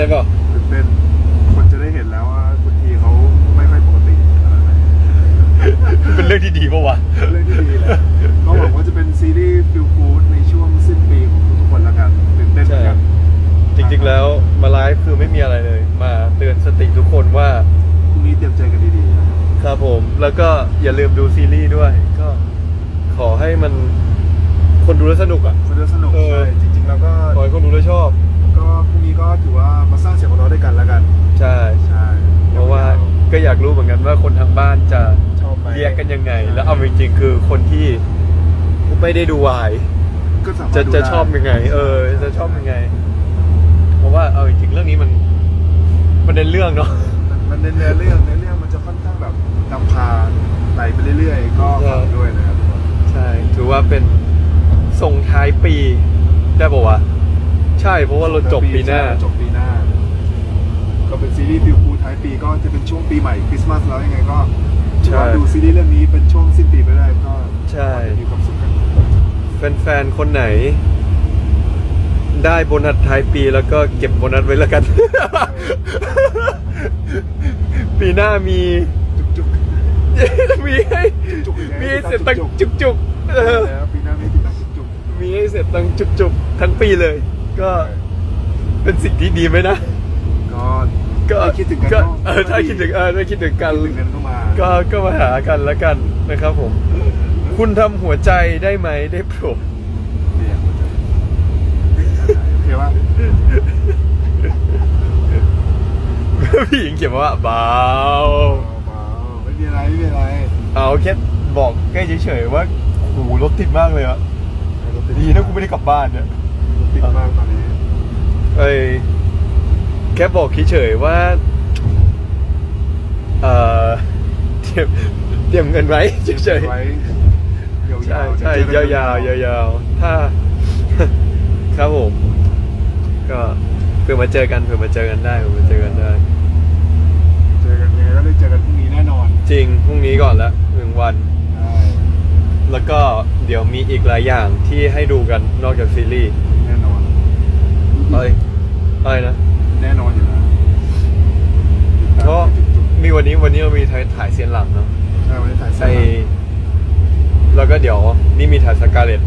ตื่ ริง ๆ คือคนที่ไม่ได้ดูวาย ก็สามารถจะดูจะได้ชอบยังไง เออ จะชอบยังไง เพราะว่าเอาจริงๆเรื่องนี้มันมันเป็นเรื่องเนาะ มันในเนื้อเรื่องเนื้อเรื่องมันจะค่อนข้างแบบนำพาไหลไปเรื่อยๆ ก็ฝากด้วยนะครับทุกคนใช่ ถือว่าเป็นส่งท้ายปีได้ป่าวะใช่เพราะว่าเราจบปีหน้า จบปีหน้า ก็เป็นซีรีส์ฟิลกูท้ายปีก็จะเป็นช่วงปีใหม่คริสต์มาสแล้วยังไงก็ ใช่รอดูซีรีส์เรื่องนี้เป็นช่วงสิ้นปีไปได้ก็ใช่จะมีความสุขกันแฟนๆ คนไหน ได้โบนัสท้ายปีแล้วก็เก็บโบนัสไว้แล้วกัน ปีหน้ามี จุกมีให้จุกๆยังไงมีให้เสร็จตังจุกจุกๆเออ แล้วปีหน้ามีติดตามจุกมีให้เสร็จตังจุกๆทั้งปีเลย ก็ๆเป็นสิ่งที่ดีไหมนะก็ ก็ถ้าคิดถึงกันก็ก็เออถ้าคิดถึงเออถ้าคิดถึงกันคิดถึงกันก็มาก็ก็มาหากันแล้วกันนะครับผม คุณทำหัวใจได้ไหมได้โปรดเนี่ยโอเคว่าพี่หญิงเขียนมาว่าเบาเบาๆไม่มีอะไรไม่มีอะไรเอาแค่บอกแค่เฉยๆว่าโอ้โหรถติดมากเลยอะดีนะกูไม่ได้กลับบ้านเนี่ย ติดมากตอนนี้ เอ้ย แค่บอกเฉยๆว่า เอ่อเตรียมเตรียมเงินไว้เฉยไว้ยาวๆๆใช่ใช่เดี๋ยาวเจอกันๆยาวๆถ้า ครับผม ก็เพื่อมาเจอกันเพื่อมาเจอกันได้เพื่อมาเจอกันได้ เจอกันยังไงก็ได้เจอกันพรุ่งนี้แน่นอนจริงพรุ่งนี้ก่อนละหนึ่งวันใช่แล้วก็เดี๋ยวมีอีกหลายอย่างที่ให้ดูกันนอกจากซีรีส์แน่นอนเอ้ยอะไรนะ แน่นอนอยู่แล้ว ก็มีวันนี้วันนี้เรามีถ่ายถ่ายเซียนหลังเนาะใช่วันนี้ถ่ายไอแล้วก็เดี๋ยวนี่มีถ่ายสกาเลต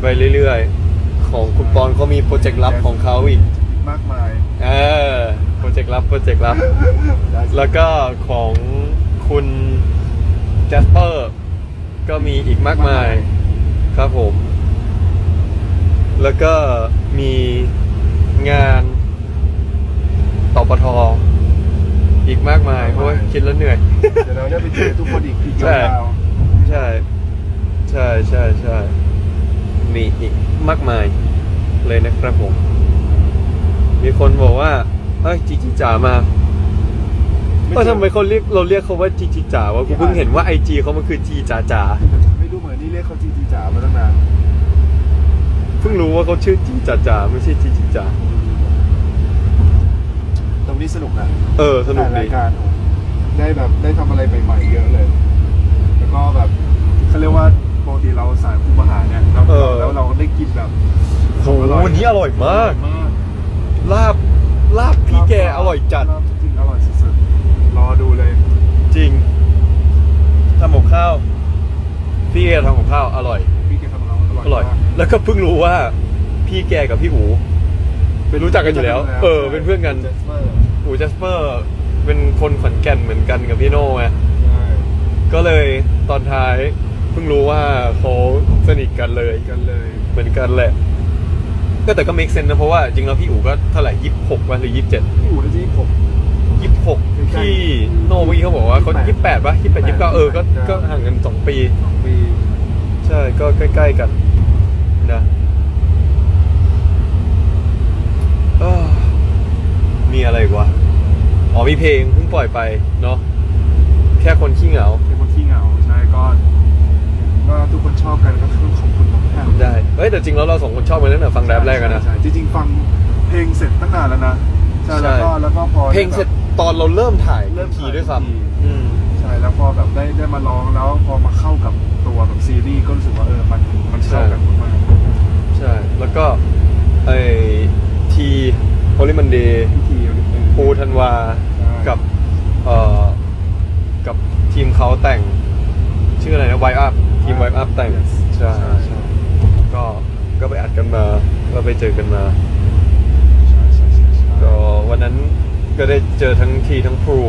ไปเรื่อยๆ ของคุณปอนเขามีโปรเจกต์ลับของเขาอีกมากมายเออโปรเจกต์ลับโปรเจกต์ลับได้สิแล้วก็ของคุณแจสเปอร์ก็มีอีกมากมายครับผม แล้วก็มีงานตปท อีกมากมายโอ้ยคิดแล้วเหนื่อย เดี๋ยวเราได้ไปเจอทุกคนอีกอีกใช่ยาวใช่ ใช่ใช่ใช่มีอีกมากมายเลยนะครับผม มีคนบอกว่าเอ้ยจีจีจ๋ามาๆเออทำไมเขาเรียกเราเรียกเขาว่าจีจีจ๋าวะกูเพิ่งเห็นว่าไอจีเขามันคือจีจ๋าจ๋าไม่รู้เหมือนนี่เรียกเขาจีจีจ๋ามาตั้งนานเพิ่งรู้ว่าเขาชื่อจีจ๋าจ๋าไม่ใช่จีจีจ๋า ตรงนี้สนุกนะเออ สนุกถ่ายดีรายการ ได้แบบได้ทำอะไรใหม่ๆเยอะเลย แล้วก็แบบเขาเรียกว่าปกติเราสายคุมอาหารเนี่ยแล้วแล้วเราได้กินแบบโหวันนี้อร่อยมาก มากลาบ ลาบพี่แกอร่อยจัด ลาบจริงๆอร่อยสุดๆรอดูเลยจริงทำกับข้าว พี่แกทำกับข้าวอร่อย พี่แกทำเราอร่อยอร่อย มากแล้วก็เพิ่งรู้ว่าพี่แกกับพี่อู รู้จักกันอยู่แล้ว เออ เป็นเพื่อนกันเจสเปอร์อูจัสเปอร์ เป็นคนขอนแก่นเหมือนกันกับพี่โน่ไงใช่ก็เลยตอนท้ายเพิ่งรู้ว่าเขาสนิทกันเลยกันเลย เหมือนกันแหละก็แต่ก็ make sense นะเพราะว่าจริงแล้วพี่อู๋ก็เท่าไหร่ยี่สิบหกวันหรือยี่สิบเจ็ดพี่อู๋ได้ที่ผมยี่สิบหกใกล้ๆพี่โน่เมื่อกี้เขาบอกว่าเขา28ยี่สิบแปดป่ะยี่สิบแปดยี่สิบเก้าเออก็29ก็ห่างกันสองปีสองปี ใช่ก็ใกล้ ๆ กันนะเอ้อ มีอะไรอีกวะอ๋อมีเพลงเพิ่งปล่อยไปเนาะแค่คนขี้เหงา เป็นคนขี้เหงาใช่ก็ก็ทุกคนชอบกันก็ต้องขอบคุณมากๆได้เอ้ยแต่จริงแล้วเราสองคนชอบกันตั้งแต่ฟังแรปแรกกันนะ ใช่จริงๆฟังเพลงเสร็จตั้งนานแล้วนะใช่ใช่แล้วก็แล้วก็พอเพลงเสร็จตอนเราเริ่มถ่ายเริ่มทีถ่ายด้วยซ้ทีำอืม ใช่แล้วแล้วพอแบบได้ได้มาร้องแล้วพอมาเข้ากับตัวกับซีรีส์ก็รู้สึกว่าเออมันมันเข้ากันมากใช่ แล้วก็ไอที โอลิมันเดย์พิธีปูธันวากับเอ่อกับทีมเขาแต่ง ชื่ออะไรนะไวอัพทีมไวอัพแต่งใช่ใช่ก็ก็ไปอัดกันมาก็ไปเจอกันมา ใช่ใช่ใช่ใช่ก็วันนั้นก็ได้เจอทั้งทีทั้งครู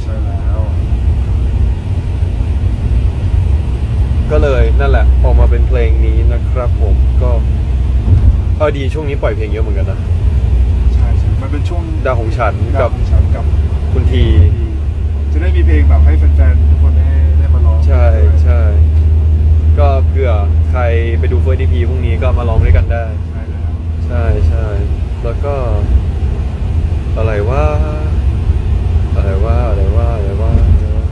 ใช่แล้ว ก็เลยนั่นแหละออกมาเป็นเพลงนี้นะครับผมก็เออดีช่วงนี้ปล่อยเพลงเยอะเหมือนกันนะ มันเป็นช่วงดาวของฉันดากัวบของฉันกับคุณที จะได้มีเพลงแบบให้แฟนๆทุกคนได้ได้มาร้องใช่ใช่ก็เผื่อใครไปดูเฟิร์สดีพีพรุ่งนี้ก็มาร้องด้วยกันได้ ใช่แล้วใช่ใช่แล้วก็ อะไรว่า อะไรว่าอะไรว่าอะไรว่าอะไรว่า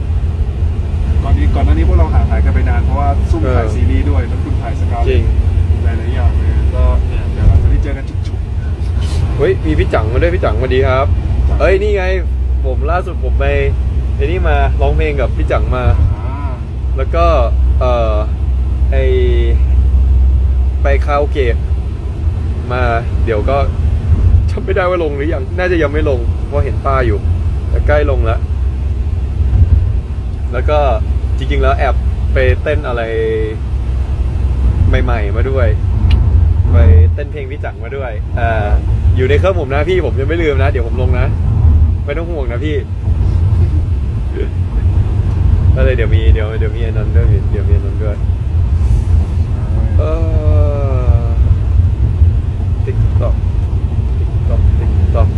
ก่อนนี้ก่อนหน้านี้พวกเราห่างหายกันไปนานเพราะว่าซุ่มถ่ายเออซีรีส์ด้วยแล้วคุณถ่ายสกาวจริง หลายๆอย่างเลยก็ ฮ้ยมีพี่จังมาด้วยพี่จังสวัสดีครับ เอ้ยนี่ไง ผมล่าสุดผมไปไอ้นี่มาร้องเพลงกับพี่จังมาๆอ่าแล้วก็เอ่อไอไปคาราโอเกะมาเดี๋ยวก็จำไม่ได้ว่าลงหรือยังน่าจะยังไม่ลงเพราะเห็นป้ายอยู่ แต่ใกล้ลงแล้ว แล้วก็จริงๆแล้วแอบไปเต้นอะไรใหม่ ๆ มาด้วย ไปเต้นเพลงพี่จังมาด้วยอ่า อยู่ในเครื่องผมนะพี่ผมยังไม่ลืมนะ เดี๋ยวผมลงนะ ไม่ต้องห่วงนะพี่ก็เลยเดี๋ยวมีเดี๋ยวเดี๋ยวมีอันนั้นด้วยเดี๋ยวมีอันนั้นด้วยเออติ๊กต็อกติ๊กต็อกติ๊กต็อก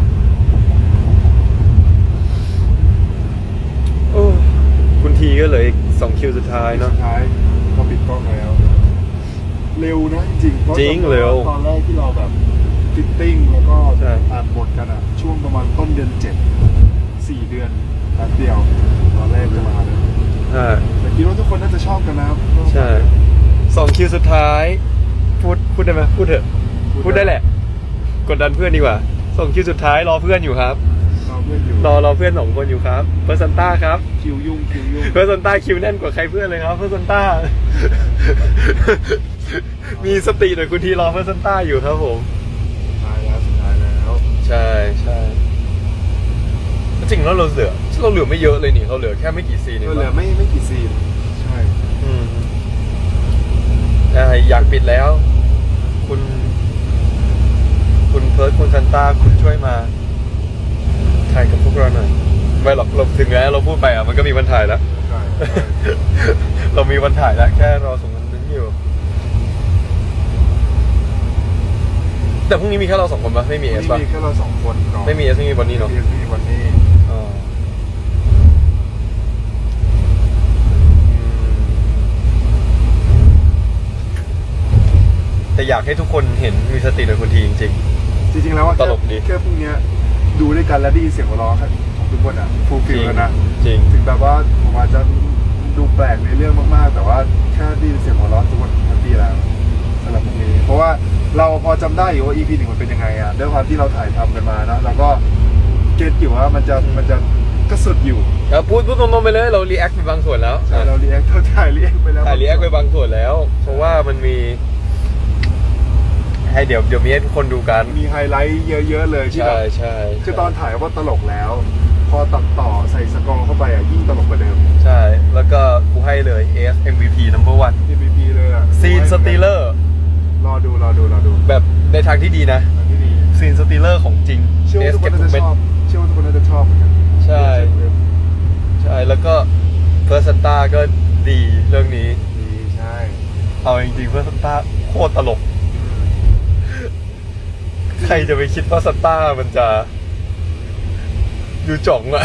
โอ้คุณทีก็เหลยสองคิวสุดท้ายเนาะ สุดท้ายก็ปิดกล้องแล้ว เร็วนะจริงๆเพาะจริงตอนเร็ว ตอนแรกที่เราแบบ ฟิตติ้งแล้วก็ใช่ อ่านบทกันอะช่วงประมาณต้นเดือนเจ็ดสี่เดือนแป๊บเดียวตอนแรกจะมาเลยอ่าแต่คิดว่าทุกคนน่าจะชอบกันนะใช่สองคิวสุดท้าย พูดพูดได้ไหมพูดเถอะ พูดได้แหละ กดดันเพื่อนดีกว่าส่งคิวสุดท้ายรอเพื่อนอยู่ครับ เราเพื่อนอยู่รอรอเพื่อนสองคนอยู่ครับเพื่อนซันต้าครับ คิวยุ่งคิวยุ่งเพื่อนซันต้าคิวแน่นกว่าใครเพื่อนเลยครับเพื่อนซันต้า มีสติหน่อยคุณทีรอเพื่อนซันต้าอยู่ครับผม ใช่ใช่จริงแล้วเราเหลือเราเหลือไม่เยอะเลยนี่เราเหลือแค่ไม่กี่ซีนเองก็เหลือไม่ไม่กี่ซีนใช่อืมอ่าอยากปิดแล้ว คุณ คุณเพิร์ดคุณซันต้าคุณช่วยมาถ่ายกับพวกเราหน่อยไม่หรอกเราถึงแล้วเราพูดไปอะมันก็มีวันถ่ายแล้วใช่ใช่เรามีวันถ่ายแล้วแค่รอส่งเงินนึงอยู่ แต่พรุ่งนี้มีแค่เราสองคนปะไม่มีเอสนี่ปะมีแค่เราสองคนก่อนไม่มีเอสไม่มีบอนนี่เนาะมีมีวันนี้อ่าแต่อยากให้ทุกคนเห็นมีสติในคนทีจริง จริงๆแล้วอะตลกดี แค่พรุ่งเนี้ยดูด้วยกันแล้วได้ยินเสียงหัวเราะของทุกคนอะฟูลๆฟิลแล้วนะจริง ถึงแบบว่าผมอาจจะดูแปลกในเรื่องมากๆ แต่ว่าแค่ได้ยินเสียงหัวเราะทุกคนแฮปปี้แล้ว สำหรับพรุ่งนี้ เพราะว่าเราพอจำได้อยู่ว่า EP หนึ่งมันเป็นยังไงอะด้วยความที่เราถ่ายทำกันมานะเราก็เก็ตอยู่ว่ามันจะมันจะก็สุดอยู่แล้วพูดพูดตรงๆไปเลยเรารีแอคไปบางส่วนแล้วใช่เราเรียกเราถ่ายเรียกไปแล้วถ่ายรีแอคไปบางส่วนแล้ว เพราะว่ามันมี ให้เดี๋ยวเดี๋ยวมีให้ทุกคนดูกัน มีไฮไลท์เยอะๆเลยที่แบใช่บใช่คือตอนถ่ายว่าตลกแล้ว พอตัดต่อใส่สกอร์เข้าไปอะยิ่งตลกกว่าเดิม ใช่ แล้วก็กูให้เลย AS MVP number one MVP เลยอะ ซีนสตีลเลอร์ รอดูรอดูรอดูแบบในทางที่ดีนะอันที่ดีซีนสตีลเลอร์ของจริงเชื่อว่า AS ทุกคเก็นบน่าทุจะกเม็ดชอบเชื่อว่าทุกคนน่าจะชอบเหมือนกันใช่ ใช่แล้วก็เพอร์ซันต้าก็ดีเรื่องนี้ ดีใช่เอาจริงๆเพอร์ซันต้าโคตรตลก ใครจะไปคิดว่าซันต้ามันจะ ดูจ่องอะ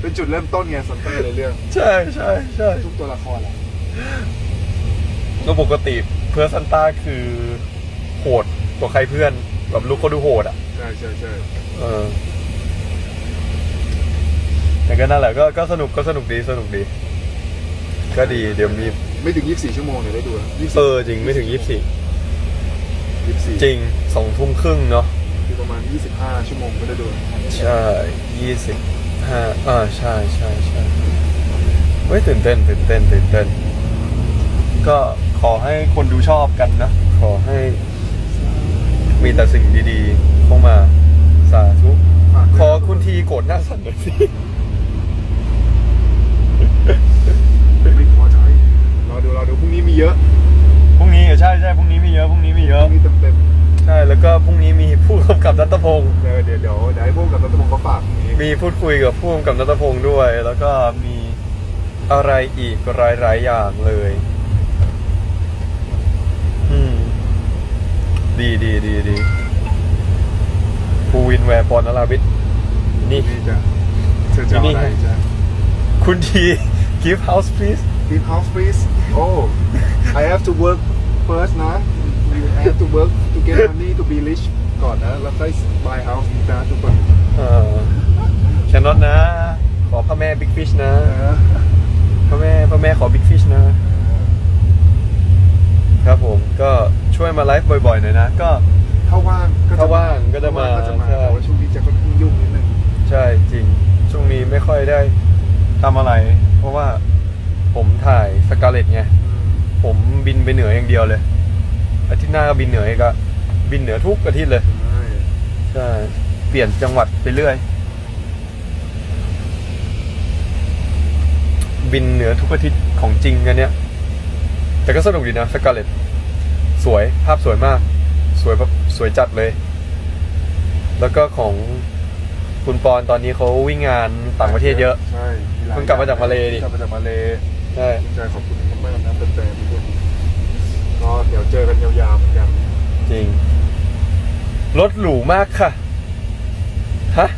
เป็นจุดเริ่มต้นไงสนเตอร์ในเรื่อง ใช่ใช่ใช่ทุกตัวละครแหละก็ปกติ เพื่อซันต้าคือโหดกว่าใครเพื่อนแบบลูกเขาดูโหดอะ ใช่ใช่ใช่เออแต่ก็นั่นแหละก็ก็สนุกก็สนุกดีสนุกดี ก็ดีเดี๋ยวมีไม่ถึง 24 ชั่วโมงเนี่ยได้ดูนะเออจริงไม่ถึงยี่สิบ24จริงสองทุ่มครึ่งเนาะคือประมาณ 25 ชั่วโมงก็ได้ดูใช่ยี่สิบห้าอ่าใช่ใช่ใช่ฮ้ยตื่นเต้นตื่นเต้นตื่นเต้น ก็ ขอให้คนดูชอบกันนะ ขอให้มีแต่สิ่งดีๆเข้ามาสาธุฝากขอคุณทีโกรธหน้าสั่นหน่อยสิ ไม่พอใจรอดูรอดูพรุ่งนี้มีเยอะพรุ่งนี้ใช่ใช่พรุ่งนี้มีเยอะพรุ่งนี้มีเยพอะรุ่งนี้เต็มเต็มใช่แล้วก็พรุ่งนี้มีผู้กำกับนัตพงศ์ๆเดี๋ยวเดี๋ยวเดี๋ยวเดี๋ยวให้พวกกับรัฐมนตรีเขาฝากพรุ่งนี้มีพูดคุยกับผู้กำกับนัตพงศ์ด้วย แล้วก็มีอะไรอีกหลายๆอย่างเลย อืม ดีดีดีดีภูวินแวร์ปอนนราวิทย์นี่ นี่จะเธอจะเอาอะไรจะคุณที give house please Keep house please Oh I have to work first นะ I have to work to get money to be rich ก่อนนะแล้วค่อย buy house นะทุกคนเออแคนนอตนะ ขอพระแม่ big fish นะ เออพระแม่พระแม่ขอ big fish นะ ครับผมก็ ช่วยมาไลฟ์บ่อยๆหน่อยนะ ก็ ถ้าว่างก็จะถ้าว่างก็จะมาถ้ว่งก็จะมาใช่ แต่ว่าช่วงนี้จะค่อนข้างยุ่งนิดนึงใช่จริง ช่วงนี้ไม่ค่อยได้ทำอะไร เพราะว่าผมถ่ายสกาเลตไง ผมบินไปเหนืออย่างเดียวเลย อาทิตย์หน้าก็บินเหนืออีกอะบินเหนือทุกอาทิตย์เลย ใช่ใช่ เปลี่ยนจังหวัดไปเรื่อย บินเหนือทุกอาทิตย์ของจริงกันเนี้ย แต่ก็สนุกดีนะสกาเลต สวยภาพสวยมาก สวยแบบสวยจัดเลย แล้วก็ของคุณปอนตอนนี้เขาวิ่งงานต่างประเทศเยอะ ใช่หยเพิ่งกลับมาจากมาเลดิ กลับมาจากมาเลใช่ดีใจขอบคุณมากๆนะแฟนๆทุกคนก็เดี๋ยวเจอกันยาวๆเหมือนกันจริง รถหรูมากค่ะ ฮะ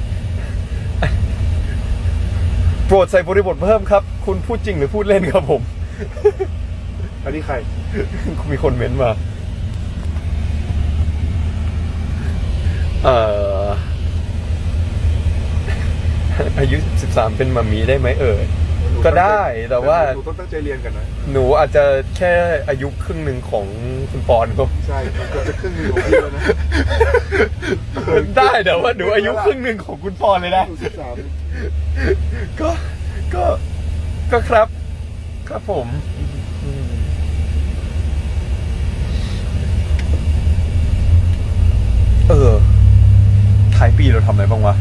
โปรดใส่บริบทเพิ่มครับ คุณพูดจริงหรือพูดเล่นครับผม อันนี้ใคร มีคนเม้นต์มา เอ่อ อายุ13เป็นมัมมี่ได้ไหมเอ่ย ก็ได้แต่ว่า หนูต้องตั้งใจเรียนกันนะ หนูอาจจะแค่อายุครึ่งหนึ่งของคุณปอนครับใช่มันเกือบจะครึ่งหนึงของพี่แล้วนะได้แต่ว่าหนูอายุครึ่งหนึ่งของคุณปอนเลยนะ หนูสิบสามก็ ก็ ก็ครับ ครับผมอืมเออท้ายปีเราทำอะไร บ้างวะ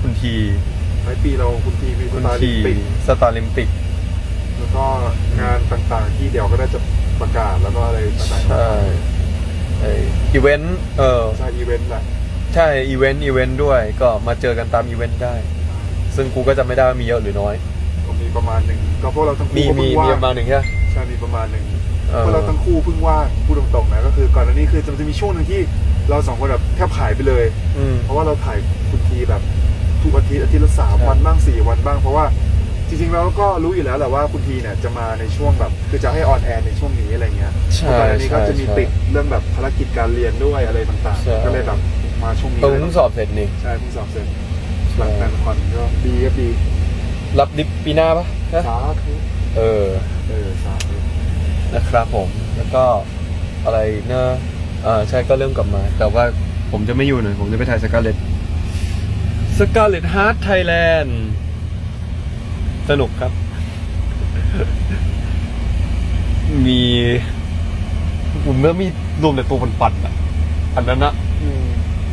คุณทีในปีเราคุณทีมีสคุณตาร์ทีลิมปิกสตาร์ลิมปิก แล้วก็งานต่างๆที่เดี๋ยวก็ได้จะประกาศแล้วก็อะไรต่างๆใช่ไออีเวนต์ เออ ใช่อีเวนต์แหละใช่ อีเวนต์ อีเวนต์ด้วย ก็มาเจอกันตามอีเวนต์ได้ ซึ่งกูก็จะไม่ได้ว่ามีเยอะหรือน้อย ก็มีประมาณหนึ่งก็พวกเราทั้งมี คู่ก็มี เพิ่งมีว่างประมาณหนึ่งใช่ไหมใช่มีประมาณหนึ่งเออ พวกเราทั้งคู่เพิ่งว่างพูดตรงๆนะก็คือก่อนหน้านี้คือมันจะมีช่วงหนึ่งที่ เราสองคนแบบแทบหายไปเลย อืม เพราะว่าเราถ่ายคุณทีแบบทุกอาทิตย์อาทิตย์ละสามใช่วันบ้างสี่วันบ้าง เพราะว่าจริงๆเราก็รู้อยู่แล้วแหละว่าคุณทีเนี่ยจะมาในช่วงแบบคือจะให้ออนแอร์ในช่วงนี้อะไรเงี้ยใช่ก่อนหน้านี้ก็จะมีใช่ ติดเรื่องแบบภารกิจการเรียนด้วยอะไรต่างใช่ ๆ ก็เลยแบบมาช่วงนี้ตรงเพิ่งสอบเสร็จนี่ ใช่เพิ่งสอบเสร็จหลังการคอนก็ดีครับดีรับดิปปีหน้าปะนะสาธุเออ เออสาธุนะครับผม แล้วก็อะไรเนอะ อ่าใช่ก็เริ่มกลับมา แต่ว่าผมจะไม่อยู่หน่อยผมจะไปถ่ายสกาเลตสกาเลตฮาร์ดไทยแลนด์สนุกครับ มีผมเมื่อมีรวมแต่ตัวปั่นๆอะ อันนั้นอะอืม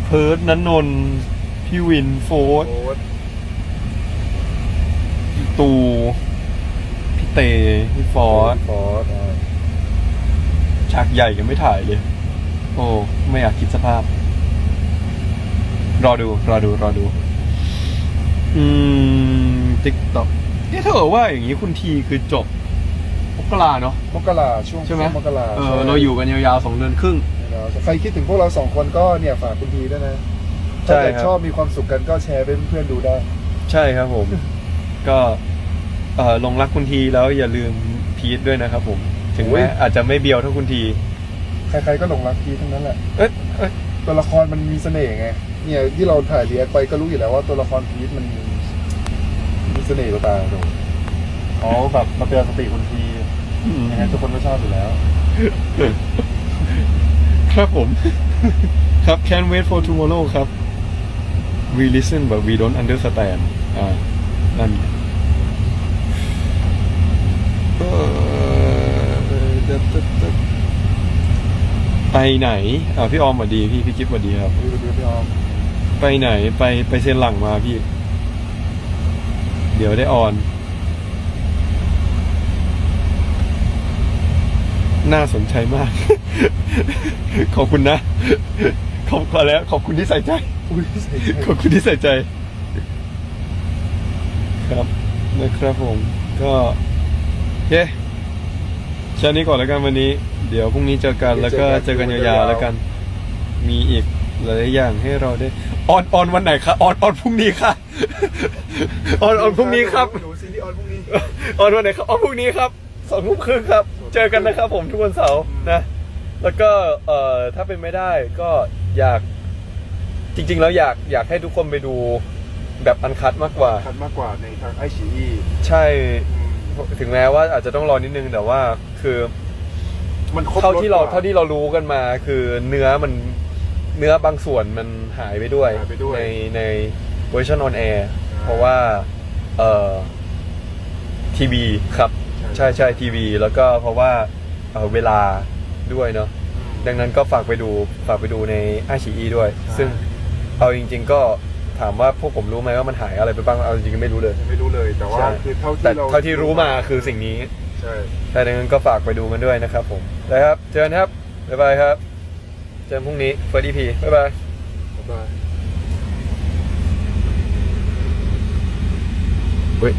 เพิร์ดนันนนท์พี่วินโฟร์ธโอ๊ตพี่ตู พี่เต พี่ฟอร์ดฟอร์ดฉากใหญ่ยังไม่ถ่ายเลยโอ้ไม่อยากคิดสภาพ รอดู รอดู รอดู อืมติ๊กต็อกเนี่ยถ้าเกิดว่าอย่างนี้คุณทีคือจบมกราเนาะ มกราช่วงใช่ไหม มกราเออใช่เราอยู่กันยาวๆสองเดือนครึ่ง ใครคิดถึงพวกเราสองคนก็เนี่ยฝากคุณทีด้วยนะใช่ถ้าเกิดครับ ชอบมีความสุขกันก็แชร์เป็นเพื่อนๆดูได้ ใช่ครับผม ก็เออลงรักคุณทีแล้วอย่าลืมพีทด้วยนะครับผม ถึงโอ้แม้ย อาจจะไม่เบียวเท่าคุณที ใครๆก็หลงรักพีททั้งนั้นแหละเอ้ยเอ้ยตัวละครมันมีเสน่ห์ไงเนี่ยที่เราถ่ายเรียกไปก็รู้อยู่แล้วว่าตัวละครพีทมันมีมีเสน่ห์ต่างๆตรงอ๋อแบบมาเตือนสติคุณทีนะฮะทุกคนก็ชอบอยู่แล้ว ครับผม ครับ can't wait for tomorrow ครับ we listen but we don't understand อ่านั่น ไปไหนอ่าพี่ออมสวัสดีพี่พี่กิฟต์สวัสดีครับดูดูพี่ออมไปไหนไปไปเซ็นหลังมาพี่ เดี๋ยวได้ออน น่าสนใจมาก ขอบคุณนะ ขอบคุณแล้ว ขอบคุณที่ใส่ใจอุ้ยใส่ใจขอบคุณที่ใส่ใจ ครับนะครับผม ก็เย้ แค่นี้ก่อนแล้วกันวันนี้ เดี๋ยวพรุ่งนี้เจอกันแล้วก็เจอกันยาวๆแล้วกัน มีอีกหลายๆอย่างให้เราได้ออนออนวันไหนคะออนออนพรุ่งนี้ค่ะออนออนพรุ่งนี้ครับหนูซีรีส์ออนพรุ่งนี้ออนวันไหนครับออนพรุ่งนี้ครับสองทุ่มครึ่งครับ เจอกันนะครับผมทุกวันเสาร์นะ แล้วก็เอ่อถ้าเป็นไม่ได้ก็อยากจริง ๆ แล้วอยากอยากให้ทุกคนไปดูแบบอันคัดมากกว่าคัดมากกว่าในทางไอชีอีใช่ถึงแม้ว่าอาจจะต้องรอนิดนึงแต่ว่า คือมันครบเท่าที่เราสกว่ เท่าที่เรารู้กันมา คือเนื้อมันเนื้อบางส่วนมันหายไปด้วย หายไปด้วยในในเวอร์ชันออนแอร์อ่าเพราะว่าเอ่อทีวีครับใช่ใช่ทีวี แล้วก็เพราะว่าเอ่อเวลาด้วยเนาะอืมดังนั้นก็ฝากไปดูฝากไปดูในอาชีอีด้วย ใช่ ซึ่งเอาจริง ๆ ก็ถามว่าพวกผมรู้ไหมว่ามันหายอะไรไปบ้างเอาจริงๆไม่รู้เลยยังไม่รู้เลยแต่ว่าใช่คือเท่าแต่ที่เราเท่าที่รู้มาคือสิ่งนี้ ใช่แต่ดังนั้นก็ฝากไปดูกันด้วยนะครับผมนะครับ เจอกันครับ บ๊ายบายครับ เจอกันพรุ่งนี้เฟิร์สอีพีบ๊ายบาย บ๊ายบายเฮ้ย